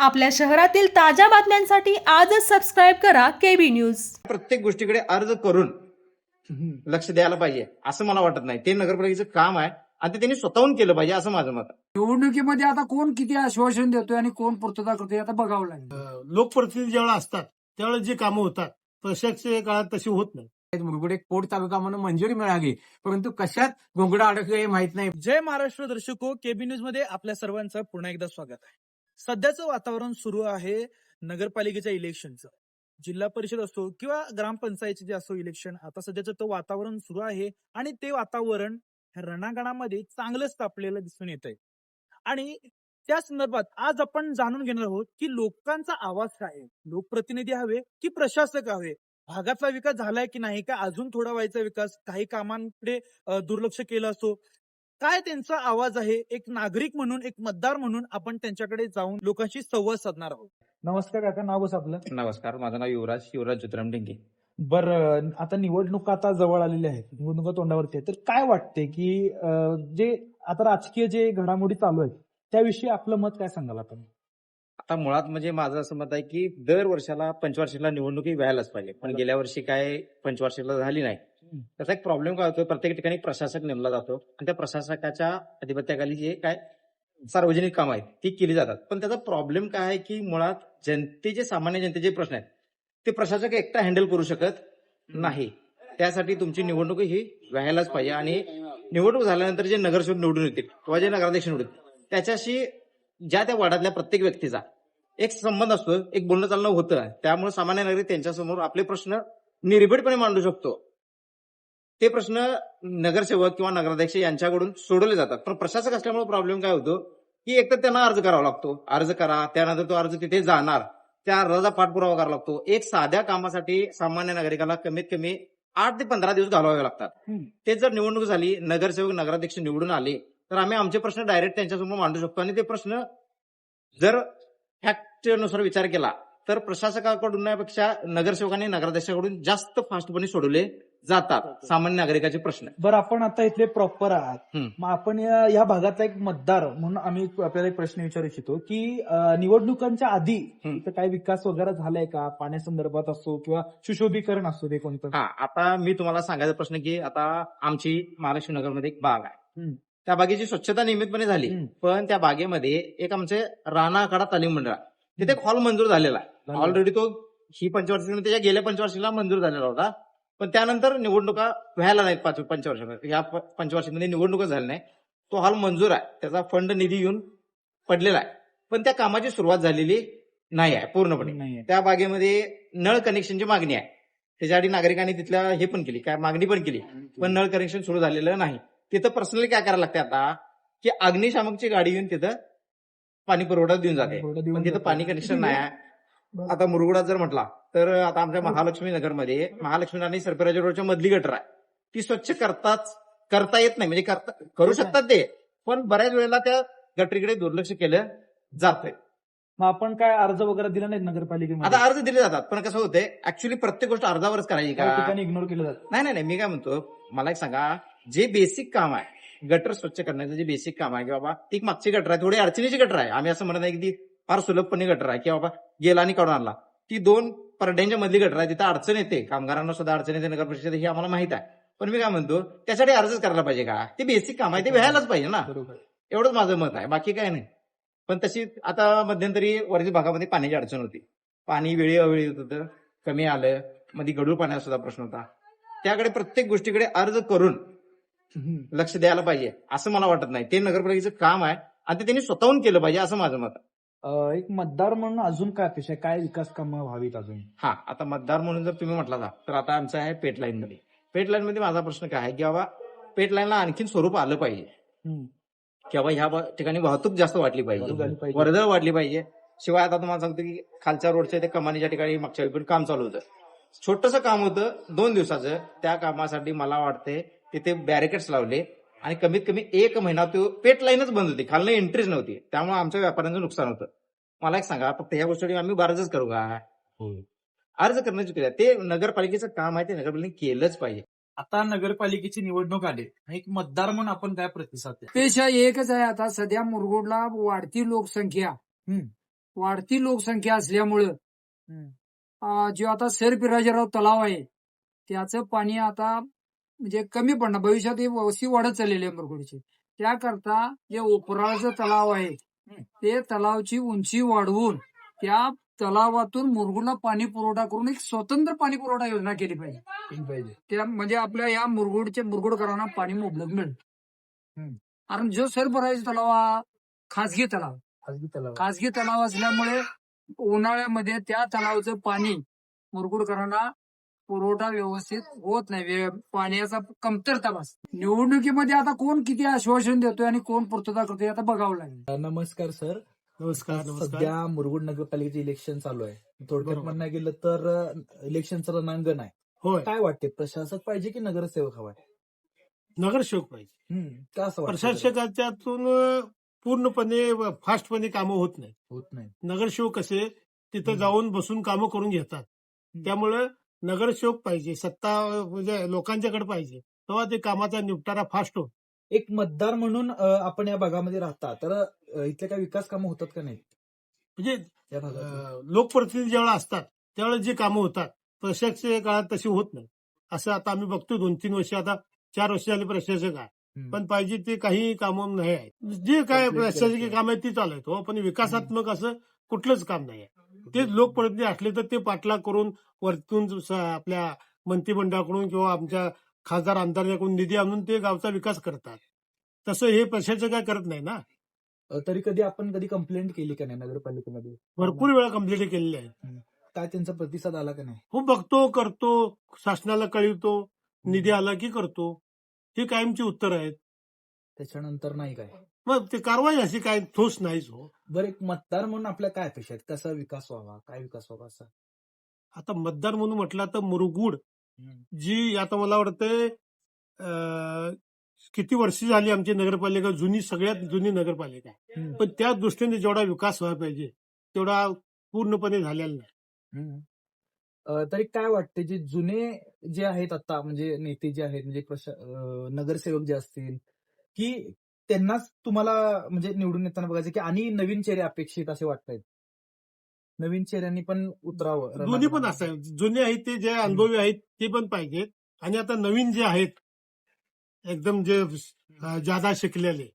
आपल्या शहरातील ताज्या बातम्यांसाठी आजच सबस्क्राईब करा केबी न्यूज प्रत्येक गोष्टीकडे अर्ज करून लक्ष द्यायला पाहिजे असं मला वाटत नाही. ते नगरपालिकेचं काम आहे आणि ते त्यांनी स्वतःहून केलं पाहिजे असं माझं मत आहे. निवडणुकीमध्ये आता कोण किती आश्वासन देतोय आणि कोण पूर्तता करतोय आता बघावं लागेल. अं, लोकप्रतिनिधी ज्यावेळेला असतात त्यावेळेला जी कामं होतात प्रशासक काळात तशी होत नाही. मुरगुडे कोट तालुका म्हणून मंजुरी मिळाली परंतु कशात घोंगडा अडकले हे माहीत नाही. जय महाराष्ट्र दर्शको केबी न्यूजमध्ये आपल्या सर्वांचं पुन्हा एकदा स्वागत आहे. सध्याचं वातावरण सुरू आहे नगरपालिकेच्या इलेक्शनचं. जिल्हा परिषद असो किंवा ग्रामपंचायतीचे जे असो इलेक्शन आता सध्याचं तो वातावरण सुरू आहे आणि ते वातावरण रणांगणामध्ये चांगलंच तापलेलं दिसून येत आहे आणि त्या संदर्भात आज आपण जाणून घेणार आहोत की लोकांचा आवाज काय आहे? लोकप्रतिनिधी हवे की प्रशासक हवे? भागातला विकास झालाय की नाही का? अजून थोडा व्हायचा विकास? काही कामांकडे दुर्लक्ष केलं असो काय त्यांचा आवाज आहे? एक नागरिक म्हणून एक मतदार म्हणून आपण त्यांच्याकडे जाऊन लोकांशी संवाद साधणार आहोत. नमस्कार काका. नाव कसं आपलं? नमस्कार. माझं नाव युवराज युवराज ज्योतिराम डेंगे बर आता निवडणुका आता जवळ आलेल्या आहेत. निवडणुका तोंडावरती आहेत. तर काय वाटते की जे आता राजकीय जे घडामोडी चालू आहेत त्याविषयी आपलं मत काय सांगाल आपण? आता मुळात म्हणजे माझं असं मत आहे की दर वर्षाला पंचवार्षिकला निवडणुकी व्हायलाच पाहिजे. पण गेल्या वर्षी काय पंचवार्षिकला झाली नाही. त्याचा एक प्रॉब्लेम काय होतो? प्रत्येक ठिकाणी एक प्रशासक नेमला जातो आणि त्या प्रशासकाच्या अधिपत्याखाली जे काय सार्वजनिक कामं आहेत ती केली जातात. पण त्याचा प्रॉब्लेम काय आहे की मुळात जनतेचे सामान्य जनतेचे प्रश्न आहेत ते प्रशासक एकटा हँडल करू शकत नाही. त्यासाठी तुमची निवडणूक ही व्हायलाच पाहिजे आणि निवडणूक झाल्यानंतर जे नगरसेवक निवडून येतील किंवा जे नगराध्यक्ष निवडून त्याच्याशी ज्या त्या वार्डातल्या प्रत्येक व्यक्तीचा एक संबंध असतो एक बोलणं चालणं होतं. त्यामुळे सामान्य नागरिक त्यांच्यासमोर आपले प्रश्न निर्भीडपणे मांडू शकतो. ते प्रश्न नगरसेवक किंवा नगराध्यक्ष यांच्याकडून सोडवले जातात. पण प्रशासक असल्यामुळे प्रॉब्लेम काय होतो की एकतर त्यांना अर्ज करावा लागतो. अर्ज करा त्यानंतर तो अर्ज तिथे जाणार. त्या अर्जाचा पाठपुरावा करावा लागतो. एक साध्या कामासाठी सामान्य नागरिकाला कमीत कमी आठ ते पंधरा दिवस घालवावे लागतात. ते जर निवडणूक झाली नगरसेवक नगराध्यक्ष निवडून आले तर आम्ही आमचे प्रश्न डायरेक्ट त्यांच्यासमोर मांडू शकतो. आणि ते प्रश्न जर फॅक्टनुसार विचार केला तर प्रशासकाकडून पेक्षा नगरसेवकांनी नगराध्यक्षाकडून जास्त फास्टपणे सोडवले जातात सामान्य नागरिकाचे प्रश्न बरं आपण आता इथले प्रॉपर आहात. मग आपण या भागातला एक मतदार म्हणून आम्ही आपल्याला एक प्रश्न विचारू इच्छितो की निवडणुकांच्या आधी. इथं काय विकास वगैरे झालाय का पाण्यासंदर्भात असो किंवा सुशोभीकरण असो ते कोणतं हा आता मी तुम्हाला सांगायचा प्रश्न की आता आमची महालक्ष्मी नगरमध्ये एक बाग आहे. त्या बागेची स्वच्छता नियमितपणे झाली. पण त्या बागेमध्ये एक आमचे राणा आखाडा तालीम मंडळ. तिथे एक हॉल मंजूर झालेला. ऑलरेडी तो ही पंचवार्षिक त्याच्या गेल्या पंचवार्षिकला मंजूर झालेला होता. पण त्यानंतर निवडणुका व्हायला नाहीत पाच पंचवार्षिक या पंचवार्षिकमध्ये निवडणुका झाल्या नाही तो हॉल मंजूर आहे. त्याचा फंड निधी येऊन पडलेला आहे. पण त्या कामाची सुरुवात झालेली नाही आहे पूर्णपणे. त्या बागेमध्ये नळ कनेक्शनची मागणी आहे. त्याच्यासाठी नागरिकांनी तिथल्या हे पण केली काय मागणी पण केली. पण नळ कनेक्शन सुरू झालेलं नाही. तिथं पर्सनली काय करायला लागते आता? की अग्निशामकची गाडी येऊन तिथं पाणी पुरवठा देऊन जाते. पण तिथं. पाणी कनेक्शन नाही आहे. आता मुरगुडात जर म्हटला तर आता आमच्या महालक्ष्मी नगरमध्ये महालक्ष्मी आणि सरपराजा रोडच्या मधली गटर आहे. ती स्वच्छ करताच करता येत नाही. म्हणजे करता करू शकतात ते. पण बऱ्याच वेळेला त्या गटरीकडे दुर्लक्ष केलं जातंय. मग आपण काय अर्ज वगैरे दिला नाही नगरपालिकेमध्ये? आता अर्ज दिले जातात पण कसं होतंय ऍक्च्युली प्रत्येक गोष्ट अर्जावरच करायची का? इग्नोर केलं जातं. नाही नाही नाही. मी काय म्हणतो मला एक सांगा. जे बेसिक काम आहे गटर स्वच्छ करण्याचं जे बेसिक काम आहे की बाबा ती एक मागची गटर आहे थोडी अडचणीची गटर आहे. आम्ही असं म्हणत नाही की फार सुलभपणे गटर आहे की बाबा गेला आणि काढून आणला. ती दोन परड्यांच्या मधली गटर आहे तिथं अडचण येते. कामगारांना सुद्धा अडचण येते नगर परिषद हे आम्हाला माहीत आहे. पण मी काय म्हणतो त्यासाठी अर्जच करायला पाहिजे का? ते बेसिक काम आहे ते व्हायलाच पाहिजे ना. एवढंच माझं मत आहे. बाकी काय नाही. पण तशी आता मध्यंतरी वरती भागामध्ये पाण्याची अडचण होती. पाणी वेळी अवेळी येत होतं कमी आलं मध्ये गडूळ पाण्याचा सुद्धा प्रश्न होता. त्याकडे प्रत्येक गोष्टीकडे अर्ज करून. लक्ष द्यायला पाहिजे असं मला वाटत नाही. ते नगरपालिकेचं काम आहे आणि ते त्यांनी स्वतःहून केलं पाहिजे असं माझं मत आहे. अं, एक मतदार म्हणून अजून काय अपेक्षा आहे? काय विकास कामं व्हावीत अजून? हा आता मतदार म्हणून जर तुम्ही म्हटला तर आता आमचं आहे पेट लाईन मध्ये पेट लाईन मध्ये माझा प्रश्न काय आहे? की बाबा पेट लाईनला आणखीन स्वरूप आलं पाहिजे. हम्म. की बाबा ह्या ब- ठिकाणी वाहतूक जास्त वाढली पाहिजे. पाहिजे. वर्दळ वाढली पाहिजे. शिवाय आता तुम्हाला सांगतो की खालच्या रोडच्या ते कमानीच्या ठिकाणी मागच्या वेळी पण काम चालू होतं. छोटस काम होतं दोन दिवसाचं. त्या कामासाठी मला वाटते तिथे बॅरिकेड्स लावले आणि कमीत कमी एक महिना तो पेट लाईनच बंद होती. खालनं एंट्रीच नव्हती. त्यामुळे आमच्या व्यापाऱ्यांचं नुकसान होतं. मला एक सांगा फक्त ह्या गोष्टी आम्ही अर्जच करू का? अर्ज करणं चुकीचं ते नगरपालिकेचं काम आहे ते नगरपालिकेने केलंच पाहिजे. आता नगरपालिकेची निवडणूक आली. एक मतदार म्हणून आपण काय प्रतिसाद पेशा एकच आहे आता. सध्या मुरगुडला वाढती लोकसंख्या. हम्म. वाढती लोकसंख्या असल्यामुळं जो आता सरपिराजीराव तलाव आहे त्याचं पाणी आता म्हणजे कमी पडणार भविष्यात ही वस्ती वाढत चाललेली आहे मुरगुडची. त्याकरता जे उपराळाचं तलाव आहे ते तलावची उंची वाढवून त्या तलावातून मुरगुडला पाणी पुरवठा करून एक स्वतंत्र पाणी पुरवठा योजना केली पाहिजे. पाहिजे. त्या म्हणजे आपल्या या मुरगुडच्या मुरगुडकरांना पाणी मुबलक मिळेल. कारण जो सरबराजी तलाव हा खासगी तलाव. खाजगी तलाव. खासगी तलाव असल्यामुळे उन्हाळ्यामध्ये त्या तलावाचं पाणी मुरगुडकरांना पुरवठा व्यवस्थित होत नाही. पाण्याचा कमतरता भास निवडणुकीमध्ये आता कोण किती आश्वासन देतोय आणि कोण पूर्तता करतोय आता बघावं लागेल. नमस्कार सर. नमस्कार नमस्कार. सध्या मुरगुड नगरपालिकेचे इलेक्शन चालू आहे. थोडक्यात. म्हणायला गेलं तर इलेक्शनचं रणांगण आहे. होय. काय वाटते प्रशासक पाहिजे की नगरसेवक हवाय नगरसेवक पाहिजे? प्रशासकाच्यातून पूर्णपणे फास्टपणे कामं होत नाही होत नाही नगरसेवक कसे तिथं. जाऊन बसून कामं करून घेतात. त्यामुळं नगरसेवक पाहिजे सत्ता म्हणजे लोकांच्याकडे पाहिजे तेव्हा ते कामाचा निपटारा फास्ट होतो. एक मतदार म्हणून आपण या भागामध्ये राहता तर इथले काही विकास कामं होतात का नाही म्हणजे लोकप्रतिनिधी ज्यावेळेला असतात त्यावेळेला जी कामं होतात प्रशासकीय काळात तशी होत नाही. असं आता आम्ही बघतो दोन तीन वर्ष आता चार वर्ष झाली प्रशासक आहे. पण पाहिजे ते काही कामं नाही आहेत. जे काय प्रशासकीय. काम आहे ती चालू आहेत. हो पण विकासात्मक असं कुठलंच काम नाही आहे. ते लोकप्रतिनिधी असले तर ते पाठलाग करून वरतून आपल्या मंत्रिमंडळाकडून किंवा आमच्या खासदार आमदाराकडून निधी आणून ते गावचा विकास करतात. तसं हे प्रशासक काय करत नाही ना? तरी कधी आपण कधी कंप्लेंट केली का नाही नगरपालिकेमध्ये? भरपूर वेळा कंप्लेंट केलेली आहे. काय त्यांचा प्रतिसाद आला का नाही? हो बघतो करतो शासनाला कळवतो निधी आला की करतो. ही कायमची उत्तर आहेत. त्याच्यानंतर नाही काय? मग ते कारवाई अशी काय ठोस नाहीच हो. बरं एक मतदार म्हणून आपल्या काय अपेक्षा आहेत? कसा विकास व्हावा? काय विकास व्हावा असा? आता मतदार म्हणून म्हटलं तर मुरगुड जी आता मला वाटतंय अं, किती वर्ष झाली आमची नगरपालिका जुनी सगळ्यात जुनी नगरपालिका. आहे हम्म. पण त्या दृष्टीने जेवढा विकास व्हायला पाहिजे तेवढा पूर्णपणे झालेला नाही. हम्म. अं, तरी काय वाटते जे जुने जे आहेत आता म्हणजे नेते जे आहेत म्हणजे प्रशा- अं, नगरसेवक जे असतील की त्यांनाच तुम्हाला म्हणजे निवडून येताना बघायचं की आणि नवीन चेहरे अपेक्षित असे वाटतायत. नवीन चेहऱ्यांनी पण उतरावं दोन्ही पण असं जुने आहेत ते जे अनुभवी आहेत ते पण पाहिजेत. आणि आता नवीन जे आहेत एकदम जे जादा शिकलेले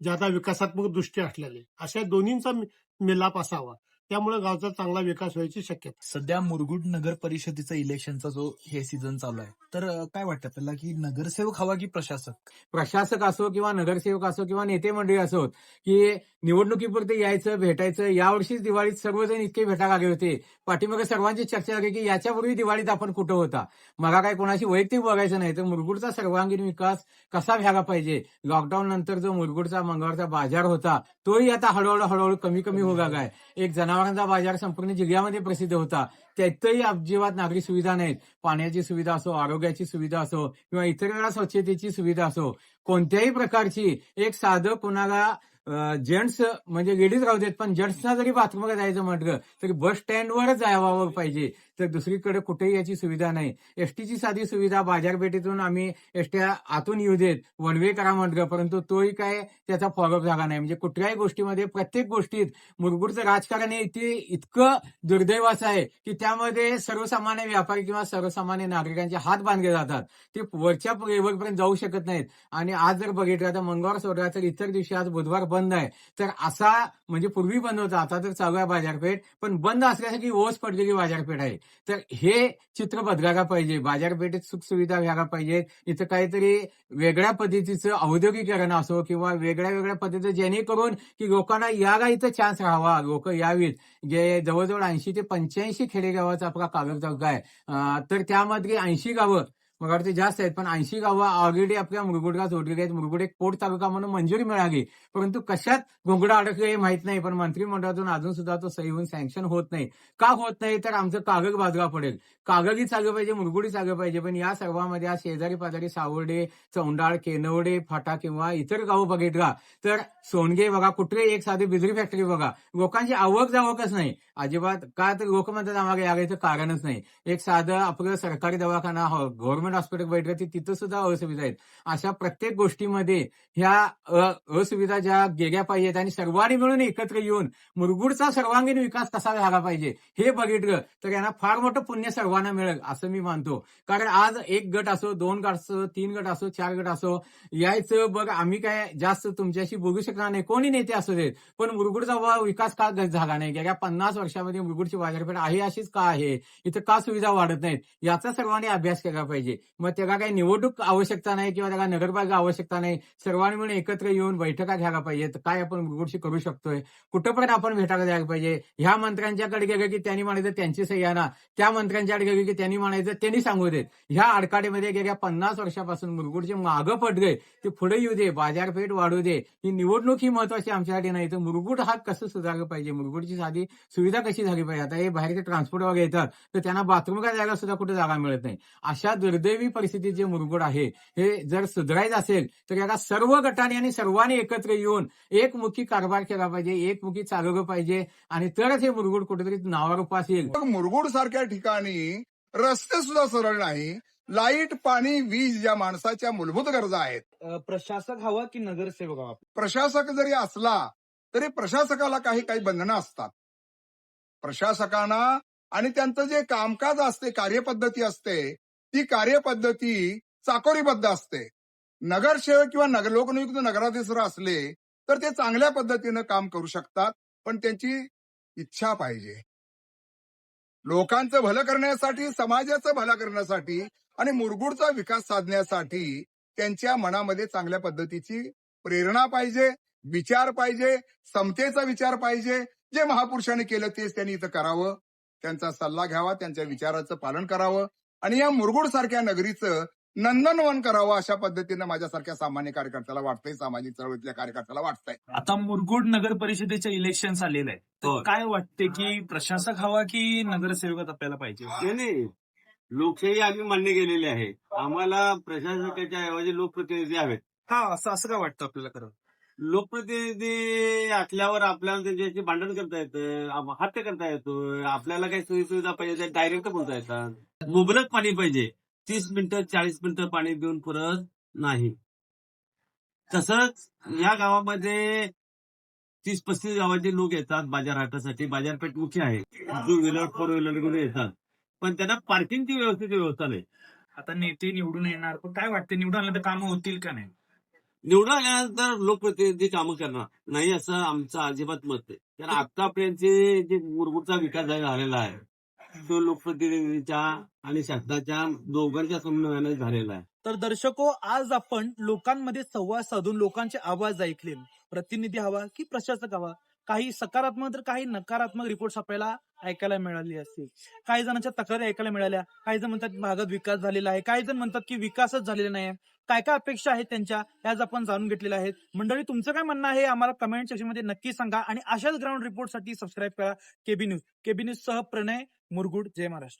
जादा विकासात्मक दृष्टी असलेले अशा दोन्हींचा मिलाप असावा. त्यामुळे गावचा चांगला विकास व्हायची शक्यता. सध्या मुरगुड नगर परिषदेचा इलेक्शनचा जो हे सीझन चालू आहे तर काय वाटतं आपल्याला की नगरसेवक हवा की प्रशासक? प्रशासक असो किंवा नगरसेवक असो किंवा नेते मंडळी असो की निवडणुकीपुरते यायचं भेटायचं यावर्षीच दिवाळीत सर्वजण इतके भेटा लागले होते. पाठीमागे सर्वांची चर्चा झाली की याच्यापूर्वी दिवाळीत आपण कुठं होता? मला काय कोणाशी वैयक्तिक बघायचं नाही तर मुरगुडचा सर्वांगीण विकास कसा व्हायला पाहिजे? लॉकडाऊन नंतर जो मुरगुडचा मंगळवारचा बाजार होता तोही आता हळूहळू हळूहळू कमी कमी लागला आहे. एक जनावरांचा बाजार संपूर्ण जिल्ह्यामध्ये प्रसिद्ध होता. त्यातही अजिबात नागरी सुविधा नाहीत. पाण्याची सुविधा असो आरोग्याची सुविधा असो किंवा इतर वेळा स्वच्छतेची सुविधा असो कोणत्याही प्रकारची एक साधं कोणाला जेंट्स म्हणजे लेडीज राहू देत पण जेंट्सना जरी बाथरूमला जायचं म्हटलं तरी बस स्टँडवरच जावावं पाहिजे. तर दुसरीकडे कुठेही याची सुविधा नाही. एसटीची साधी सुविधा बाजारपेठेतून आम्ही एसट्या आतून येऊ देत वन वे करा म्हटलं. परंतु तोही काय त्याचा फॉलोअप झाला नाही. म्हणजे कुठल्याही गोष्टीमध्ये प्रत्येक गोष्टीत मुरगुडचं राजकारण हे इथे इतकं दुर्दैवाचं आहे की त्यामध्ये सर्वसामान्य व्यापारी किंवा सर्वसामान्य नागरिकांचे हात बांधले जातात. ते वरच्या लेवलपर्यंत जाऊ शकत नाहीत. आणि आज जर बघितलं तर मंगळवार सोडला तर इतर दिवशी आज बुधवार बंद आहे. तर असा म्हणजे पूर्वी बंद होता. आता तर चालू आहे बाजारपेठ. पण बंद असल्यासाठी ओस पडलेली बाजारपेठ आहे. तर हे चित्र बदलायला पाहिजे. बाजारपेठेत सुखसुविधा व्हायला पाहिजेत इथं काहीतरी वेगळ्या पद्धतीचं औद्योगिकरण असो किंवा वेगळ्या वेगळ्या पद्धतीचं जेणेकरून की लोकांना याला इथं चान्स राहावा. लोक यावीत. जे जवळजवळ ऐंशी ते पंच्याऐंशी खेडेगावाचा आपला कागद आहे. तर त्यामध्ये ऐंशी गावं मला वाटते जास्त आहेत. पण ऐंशी गावं ऑलरेडी आपल्या मुरगुडला जोडलेली आहेत. मुरगुड एक पोट तालुका म्हणून मंजुरी मिळाली. परंतु कशात घोंगडा अडकले हे माहीत नाही. पण मंत्रिमंडळातून अजून सुद्धा तो सही होऊन सँक्शन होत नाही. का होत नाही? तर आमचं कागद बाजूला पडेल. कागदही चालू पाहिजे मुरगुडी चालू पाहिजे. पण या सर्वांमध्ये आज शेजारी पाजारी सावर्डे चौंडाळ केनवडे फाटा किंवा इतर गावं बघितला. तर सोनगे बघा कुठले एक साधी बिजली फॅक्टरी बघा. लोकांची आवक जावकच नाही. अजिबात का तर लोक म्हणतात आम्हाला यागायचं कारणच नाही. एक साधं आपलं सरकारी दवाखाना हो, गव्हर्नमेंट हॉस्पिटल बैठक तिथं सुद्धा असुविधा आहेत. अशा प्रत्येक गोष्टीमध्ये ह्या अ- असुविधा ज्या गेल्या पाहिजेत आणि सर्वांनी मिळून एकत्र येऊन मुरगुडचा सर्वांगीण विकास कसा झाला पाहिजे हे बघितलं तर यांना फार मोठं पुण्य सर्वांना मिळेल असं मी मानतो. कारण आज एक गट असो दोन गट असो तीन गट असो चार गट असो यायचं बघ आम्ही काय जास्त तुमच्याशी बोलू शकणार नाही. कोणी नेते असू देत पण मुरगुडचा विकास का ग- झाला नाही? गेल्या पन्नास वर्षामध्ये मुलगुडची बाजारपेठ आहे अशीच का आहे? इथं का सुविधा वाढत नाहीत? याचा सर्वांनी अभ्यास केला पाहिजे. मग त्याला काही निवडणूक आवश्यकता नाही किंवा त्याला नगरपालिका आवश्यकता नाही सर्वांनी मिळून एकत्र येऊन बैठका घ्यायला पाहिजे काय आपण मुलगुडशी करू शकतोय? कुठंपर्यंत आपण भेटायला द्यायला पाहिजे. ह्या मंत्र्यांच्याकडे गेलं की त्यांनी म्हणायचं त्यांची सही आणा. त्या मंत्र्यांच्याकडे गेलं की त्यांनी म्हणायचं त्यांनी सांगू देत. ह्या आडकाडीमध्ये गेल्या पन्नास वर्षापासून मुलगुडचे मागं पडले ते पुढे येऊ दे बाजारपेठ वाढू दे. ही निवडणूक ही महत्वाची आमच्यासाठी नाही तर मुरगुड हा कसं सुधारलं पाहिजे? मुरगुडची साधी सुविधा कशी झाली पाहिजे? आता हे बाहेरचे ट्रान्सपोर्ट वगैरे येतात तर त्यांना बाथरूम का जायला सुद्धा कुठे जागा मिळत नाही. अशा दुर्दैवी परिस्थितीत जे मुरगुड आहे हे जर सुधारायचं असेल तर याला सर्व गटाने आणि सर्वांनी एकत्र येऊन एकमुखी कारभार केला पाहिजे एकमुखी चालवलं पाहिजे आणि तरच हे मुरगुड कुठेतरी नावारूपास येईल मग मुरगुड सारख्या ठिकाणी रस्ते सुद्धा सरळ नाही लाइट पाणी वीज या माणसाच्या मूलभूत गरजा आहेत. प्रशासक हवा की नगरसेवक हवा? प्रशासक जरी असला तरी प्रशासकाला काही काही बंधनं असतात. प्रशासकांना आणि त्यांचं जे कामकाज असते कार्यपद्धती असते ती कार्यपद्धती चाकोरीबद्ध असते. नगरसेवक किंवा नगर लोकनियुक्त नगराधीश असले तर ते चांगल्या पद्धतीनं काम करू शकतात पण त्यांची इच्छा पाहिजे. लोकांचं भलं करण्यासाठी समाजाचं भलं करण्यासाठी आणि मुरगुडचा विकास साधण्यासाठी त्यांच्या मनामध्ये चांगल्या पद्धतीची प्रेरणा पाहिजे विचार पाहिजे समतेचा विचार पाहिजे जे महापुरुषांनी केलं तेच त्यांनी इथं करावं. त्यांचा सल्ला घ्यावा त्यांच्या विचाराचं पालन करावं आणि या मुरगुड सारख्या नगरीचं नंदनवन करावं अशा पद्धतीनं माझ्यासारख्या सामान्य कार्यकर्त्याला वाटतंय सामाजिक चळवळीतल्या कार्यकर्त्याला वाटतंय. आता मुरगुड नगर परिषदेचे इलेक्शन आलेलं आहे. काय वाटते की प्रशासक हवा की नगरसेवक आपल्याला पाहिजे? नाही, नाही. लोकशाही आम्ही मान्य केलेली आहे. आम्हाला प्रशासकाच्या ऐवजी लोकप्रतिनिधी हवेत. हा असं असं काय वाटतं आपल्याला खरं? लोकप्रतिनिधी असल्यावर आपल्याला त्यांच्याशी भांडण करता येतं हत्या करता येतो आपल्याला काही सोयी सुविधा पाहिजे डायरेक्ट बोलता येतात. मुबलक पाणी पाहिजे. तीस मिनिटं चाळीस मिनिटं पाणी देऊन पुरत नाही. तसंच या गावामध्ये तीस पस्तीस गावाचे लोक येतात बाजारहाटासाठी बाजारपेठ मुख्य आहे. टू व्हीलर फोर व्हीलर घेऊन येतात. पण त्यांना पार्किंगची व्यवस्थेची व्यवस्था नाही. आता नेते निवडून येणार पण काय वाटते निवडून आलं तर कामं होतील का नाही? निवडून आल्यानंतर लोकप्रतिनिधी कामं करणार. नाही असं आमचं अजिबात मत आहे कारण आतापर्यंतचे जे मुरगुडचा विकास झालेला आहे तो लोकप्रतिनिधीच्या आणि शासनाच्या दोघांच्या समन्वयाने झालेला आहे. तर दर्शको आज आपण लोकांमध्ये संवाद साधून लोकांचे आवाज ऐकले. प्रतिनिधी हवा की प्रशासक हवा? काही सकारात्मक तर काही नकारात्मक रिपोर्ट आपल्याला ऐकायला मिळाली असतील. काही जणांच्या तक्रारी ऐकायला मिळाल्या. काही जण म्हणतात भागात विकास झालेला आहे. काही जण म्हणतात की विकासच झालेला नाही काय काय अपेक्षा आहेत त्यांच्या? हे आपण जाणून घेतलेल्या आहेत. मंडळी तुमचं काय म्हणणं आहे? आम्हाला कमेंट सेक्शनमध्ये नक्की सांगा आणि अशाच ग्राउंड रिपोर्टसाठी सबस्क्राईब करा. केबी न्यूज केबी न्यूज सह प्रणय मुरगुड जय महाराष्ट्र.